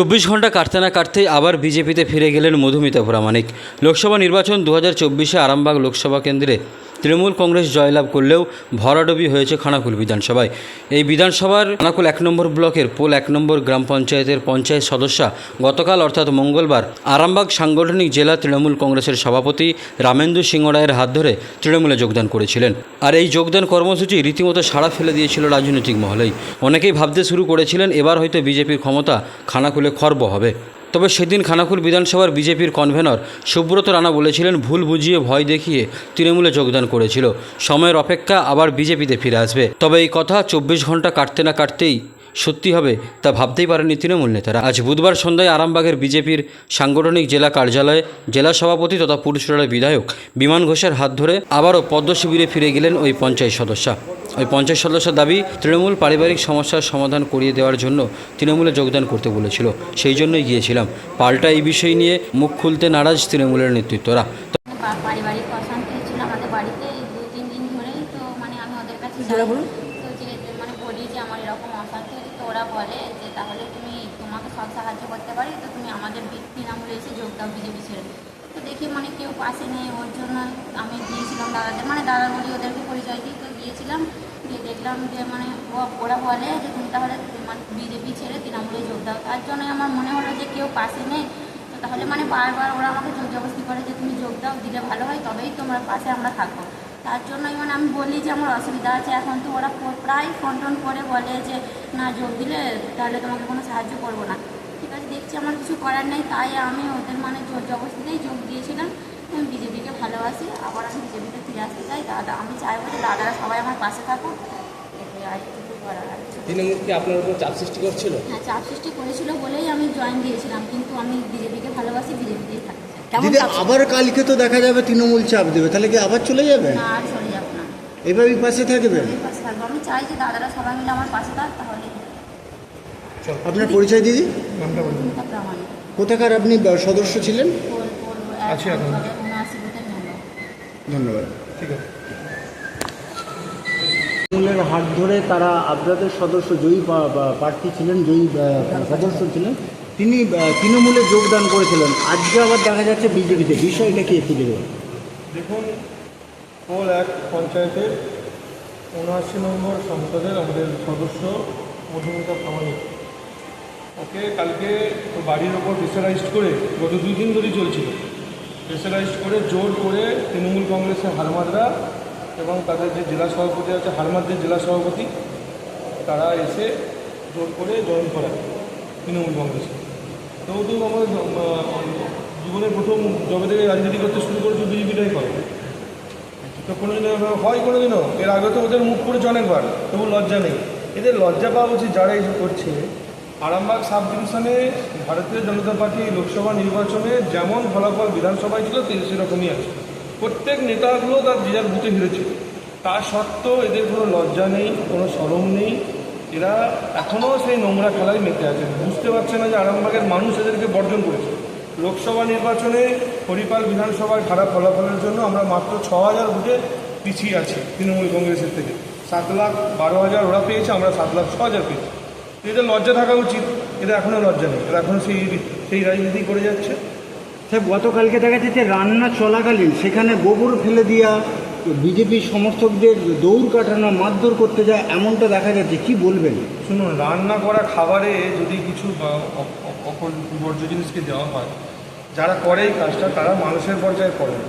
চব্বিশ ঘণ্টা কাটতে না কাটতেই আবার বিজেপিতে ফিরে গেলেন মধুমিতা প্রামাণিক লোকসভা নির্বাচন দু হাজার চব্বিশে আরামবাগ লোকসভা কেন্দ্রে তৃণমূল কংগ্রেস জয়লাভ করলেও ভরাডবি হয়েছে খানাকুল বিধানসভায়। এই বিধানসভার খানাকুল এক নম্বর ব্লকের পোল এক নম্বর গ্রাম পঞ্চায়েতের পঞ্চায়েত সদস্যা গতকাল, অর্থাৎ মঙ্গলবার, আরামবাগ সাংগঠনিক জেলা তৃণমূল কংগ্রেসের সভাপতি রামেন্দু সিংহ রায়ের হাত ধরে তৃণমূলে যোগদান করেছিলেন। আর এই যোগদান কর্মসূচি রীতিমতো সাড়া ফেলে দিয়েছিল রাজনৈতিক মহলেই। অনেকেই ভাবতে শুরু করেছিলেন, এবার হয়তো বিজেপির ক্ষমতা খানাকুলে খর্ব হবে। তবে সেদিন খানাকুল বিধানসভার বিজেপির কনভেনর সুব্রত রানা বলেছিলেন, ভুল বুঝিয়ে ভয় দেখিয়ে তৃণমূলে যোগদান করেছিল। সময়ের অপেক্ষা আবার বিজেপিতে ফিরে আসবে। তবে এই কথা চব্বিশ ঘণ্টা কাটতে না কাটতেই সত্যি হবে তা ভাবতেই পারেনি তৃণমূল নেতারা। আজ বুধবার সন্ধ্যায় আরামবাগের বিজেপির সাংগঠনিক জেলা কার্যালয়ে জেলা সভাপতি তথা পুরুষরার বিধায়ক বিমান ঘোষের হাত ধরে আবারও পদ্ম শিবিরে ফিরে গেলেন ওই পঞ্চায়েত সদস্যা। ওই পঞ্চায়েত সদস্যের দাবি তৃণমূল পারিবারিক সমস্যার সমাধান করিয়ে দেওয়ার জন্য তৃণমূলে যোগদান করতে বলেছিল। সেই জন্যই গিয়েছিলাম। পাল্টা এই বিষয় নিয়ে মুখ খুলতে নারাজ তৃণমূলের নেতৃত্বরা। পারিবারিক অশান্তি ছিল আমাদের বাড়িতে দু তিন দিন ধরেই তো মানে আমি ওদের কাছে জোরে যাই। বলুন। তো যে যে মানে আমার এরকম অশান্তি হচ্ছে তো ওরা বলে যে তাহলে তুমি তোমাকে সব সাহায্য করতে পারি, তো তুমি আমাদের তৃণমূলে এসে যোগ দাও বিজেপি ছেড়ে। তো দেখি মানে কেউ পাশে নেই ওর জন্য আমি গিয়েছিলাম দাদাদের মানে দাদা বলি ওদেরকে পরিচয় দিই, তো গিয়েছিলাম, গিয়ে দেখলাম যে মানে ওরা বলে যে তুমি তাহলে মানে বিজেপি ছেড়ে তৃণমূলে যোগ দাও। তার জন্য আমার মনে হলো যে কেউ পাশে নেই, তো তাহলে মানে বারবার ওরা আমাকে জোর জবরদস্তি করে যে তুমি যোগ দাও, দিলে ভালো হয়, তবেই তোমরা পাশে আমরা থাকব। তার জন্যই মানে আমি বলি যে আমার অসুবিধা আছে। এখন তো ওরা প্রায় ফোন টোন করে বলে যে না যোগ দিলে তাহলে তোমাকে কোনো সাহায্য করব না। ঠিক আছে দেখছি আমার কিছু করার নেই তাই আমি ওদের মানে জোর জবরদস্তিতেই যোগ দিয়েছিলাম। আমি বিজেপিকে ভালোবাসি আবার আমি বিজেপিতে ফিরে আসতে চাই। দাদা আমি চাইব যে দাদারা সবাই আমার পাশে থাকুক। এটাই আর কিছু করার আছে তৃণমূল কি আপনার উপর চাপ সৃষ্টি করছিল? হ্যাঁ চাপ সৃষ্টি করেছিল বলেই আমি জয়েন দিয়েছিলাম। কিন্তু আমি বিজেপিকে ভালোবাসি বিজেপিতেই কেমন দিদি আবার কালকে তো দেখা যাবে তৃণমূল চাপ দেবে। তাহলে কি আবার চলে যাবে? এভাবেই পাশে থাকবেন আমি পাশে থাকব। আমি চাই যে দাদারা সবাই মিলে আমার পাশে থাক তাহলে আপনার পরিচয় দিদি? কোথাকার আপনি সদস্য ছিলেন? ধন্যবাদ। ঠিক আছে। তৃণমূলের হাত ধরে তারা আপনাদের সদস্য জয়ী পা- প্রার্থী ছিলেন জয়ী সদস্য ছিলেন। তিনি তৃণমূলে যোগদান করেছিলেন। আজকে আবার দেখা যাচ্ছে বিজেপিতে। বিষয়টা কি একটু দেখবেন দেখুন, পোল এক পঞ্চায়েতের উনআশি নম্বর সংসদের আমাদের সদস্য মধুমিতা প্রামাণিক ওকে কালকে বাড়ির ওপর প্রেসারাইজড করে, গত দুই দিন ধরেই চলছিল। প্রেসারাইজড করে, জোর করে তৃণমূল কংগ্রেসের হারমাদরা এবং তাদের যে জেলা সভাপতি আছে, হারমাদের জেলা সভাপতি, তারা এসে জোর করে জয়েন করায় তৃণমূল কংগ্রেসে তো তো আমাদের আহ, জীবনের প্রথম জবে থেকে রাজনীতি করতে শুরু করেছে বিজেপিটাই করে। তো কোনোদিনও হয় কোনোদিনও। এর আগে তো ওদের মুখ করেছে অনেকবার তবু লজ্জা নেই। এদের লজ্জা পাওয়া উচিত যারা এইসব করছে। আরামবাগ সাব ডিভিশনে ভারতীয় জনতা পার্টি লোকসভা নির্বাচনে যেমন ফলাফল বিধানসভায় ছিল সেরকমই আছে। প্রত্যেক নেতাগুলো তার যে যার বুথে ফিরেছে তা সত্ত্বেও এদের কোনো লজ্জা নেই কোনো সরম নেই। এরা এখনও সেই নোংরা খেলায় মেতে আছে। বুঝতে পারছে না যে আরামবাগের মানুষ এদেরকে বর্জন করেছে। লোকসভা নির্বাচনে হরিপাল বিধানসভার খারাপ ফলাফলের জন্য আমরা মাত্র ছ হাজার ভোটে পিছিয়ে আছি তৃণমূল কংগ্রেসের থেকে। সাত লাখ বারো হাজার ওরা পেয়েছে, আমরা সাত লাখ ছ হাজার পেয়েছি। এদের লজ্জা থাকা উচিত। এদের এখনও লজ্জা নেই। এরা এখনও সেই সেই রাজনীতি করে যাচ্ছে। স্যার, গতকালকে দেখা যাচ্ছে রান্না চলাকালীন সেখানে গোবর ফেলে দিয়া বিজেপি সমর্থকদের দৌড় কাটানো মারধর করতে যায় এমনটা দেখা যাচ্ছে। কি বলবেন? শুনুন রান্না করা খাবারে যদি কিছু বর্জ্য জিনিসকে দেওয়া হয় যারা করে এই কাজটা তারা মানুষের পর্যায়ে পড়ে না।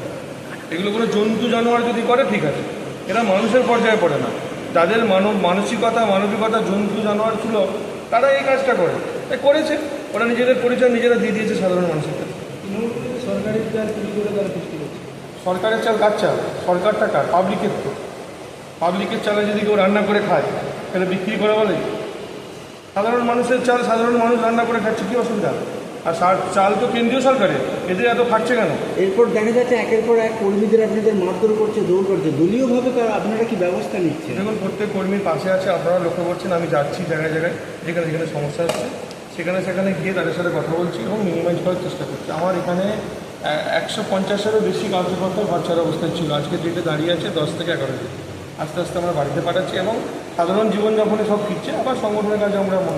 এগুলো কোনো জন্তু জানোয়ার যদি করে ঠিক আছে। এরা মানুষের পর্যায়ে পড়ে না। যাদের মানব মানসিকতা মানবিকতা জন্তু জানোয়ার ছিল তারা এই কাজটা করে। তাই করেছে। ওরা নিজেদের পরিচয় নিজেরা দিয়ে দিয়েছে সাধারণ মানুষের কাছে। সরকারের সরকারের চাল কার চাল? সরকারটা কার পাবলিকের তো। পাবলিকের চালে যদি কেউ রান্না করে খায় তাহলে বিক্রি করা বলে? সাধারণ মানুষের চাল সাধারণ মানুষ রান্না করে খাচ্ছে কী অসুবিধা? আর সার- চাল তো কেন্দ্রীয় সরকারের এদের এত খাচ্ছে কেন? এরপর দেখা যাচ্ছে একের পর এক কর্মীদের আপনাদের মারধর করছে দৌড় করছে দলীয়ভাবে তারা আপনারা কি ব্যবস্থা নিচ্ছেন? দেখুন প্রত্যেক কর্মীর পাশে আছে আপনারা লক্ষ্য করছেন আমি যাচ্ছি জায়গায় জায়গায় যেখানে যেখানে সমস্যা হচ্ছে সেখানে সেখানে গিয়ে তাদের সাথে কথা বলছি এবং মিনিমাইজ করার চেষ্টা করছি। আমার এখানে একশো পঞ্চাশেরও বেশি কার্যকর্তা ঘর ছাড়া অবস্থায় ছিল। আজকে ডেটে দাঁড়িয়ে আছে দশ থেকে এগারো দিন আস্তে আস্তে আমরা বাড়িতে পাঠাচ্ছি এবং সাধারণ জীবনযাপনে সব ফিরছে, আবার সংগঠনের কাজে আমরা মন